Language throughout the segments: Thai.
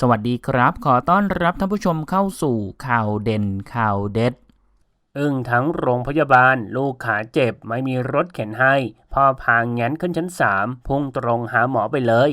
สวัสดีครับ ขอต้อนรับท่านผู้ชมเข้าสู่ข่าวเด่นข่าวเด็ด อึ้งทั้งโรงพยาบาล ลูกขาเจ็บไม่มีรถเข็นให้ พ่อพางแงนขึ้นชั้นสามพุ่งตรงหาหมอไปเลย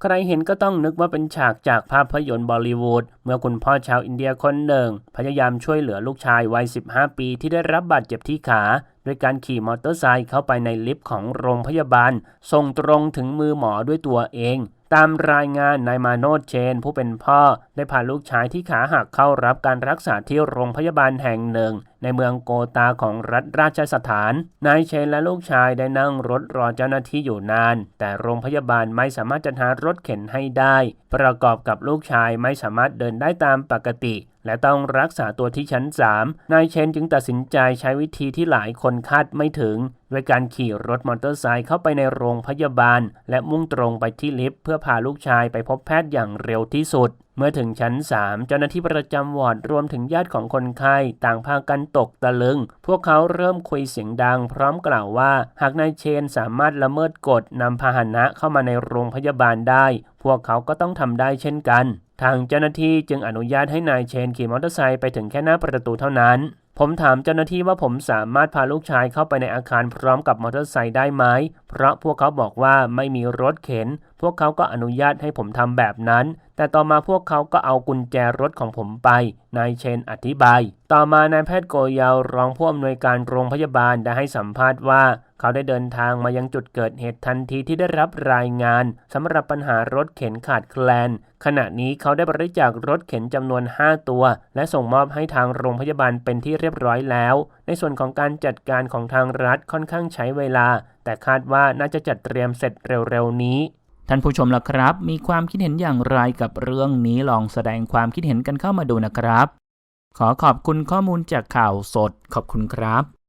ใครเห็นก็ต้องนึกว่าเป็นฉากจากภาพยนตร์บอลลิวูดเมื่อคุณพ่อชาวอินเดียคนหนึ่ง พยายามช่วยเหลือลูกชายวัย 15 ปีที่ได้รับบาดเจ็บที่ขาด้วยการขี่มอเตอร์ไซค์เข้าไปในลิฟต์ของโรงพยาบาลส่งตรงถึงมือหมอด้วยตัวเอง ตามรายงานนายมาโนดเชน ผู้เป็นพ่อ ได้พาลูกชายที่ขาหักเข้ารับการรักษาที่โรงพยาบาลแห่งหนึ่ง ในเมืองโกตาของรัฐราชสถาน นายเชนและลูกชายได้นั่งรถรอเจ้าหน้าที่อยู่นาน แต่โรงพยาบาลไม่สามารถจัดหารถเข็นให้ได้ ประกอบกับลูกชายไม่สามารถเดินได้ตามปกติ และต้องรักษาตัวที่ชั้น 3 นายเชนจึงตัดสินใจใช้วิธีที่หลายคนคาดไม่ถึง ด้วยการขี่รถมอเตอร์ไซค์เข้าไปในโรงพยาบาล และมุ่งตรงไปที่ลิฟต์เพื่อพาลูกชายไปพบแพทย์อย่างเร็วที่สุด เมื่อถึงชั้น 3 เจ้าหน้าที่ประจำวอร์ดรวมถึงญาติของคนไข้ต่างพากันตกตะลึง พวกเขาเริ่มคุยเสียงดัง พร้อมกล่าวว่า หากนายเชนสามารถละเมิดกฎนำพาหนะเข้ามาในโรงพยาบาลได้ พวกเขาก็ต้องทำได้เช่นกัน ทางเจ้าหน้าที่จึงอนุญาตให้นายเชนขี่มอเตอร์ไซค์ไปถึงแค่หน้าประตูเท่านั้น ผมถามเจ้าหน้าที่ว่าผมสามารถพาลูกชายเข้าไปในอาคารพร้อมกับมอเตอร์ไซค์ได้ไหม เพราะพวกเขาบอกว่าไม่มีรถเข็น พวกเขาก็อนุญาตให้ผมทำแบบนั้น แต่ต่อมาพวกเขาก็เอากุญแจรถของผมไป นายเชนอธิบาย ต่อมานายแพทย์โกยาวรองผู้อำนวยการโรงพยาบาลได้ให้สัมภาษณ์ว่า เขาได้เดินทางมายังจุดเกิดเหตุทันทีที่ได้รับรายงานสำหรับปัญหารถเข็นขาดแคลน ขณะนี้เขาได้บริจาครถเข็นจำนวน 5 ตัว และส่งมอบให้ทางโรงพยาบาลเป็นที่เรียบร้อยแล้ว ในส่วนของการจัดการของทางรัฐค่อนข้างใช้เวลา แต่คาดว่าน่าจะจัดเตรียมเสร็จเร็วๆนี้ท่านผู้ชมล่ะครับ มีความคิดเห็นอย่างไรกับเรื่องนี้ลองแสดงความคิดเห็นกันเข้ามาดูนะครับ ขอขอบคุณข้อมูลจากข่าวสด ขอบคุณครับ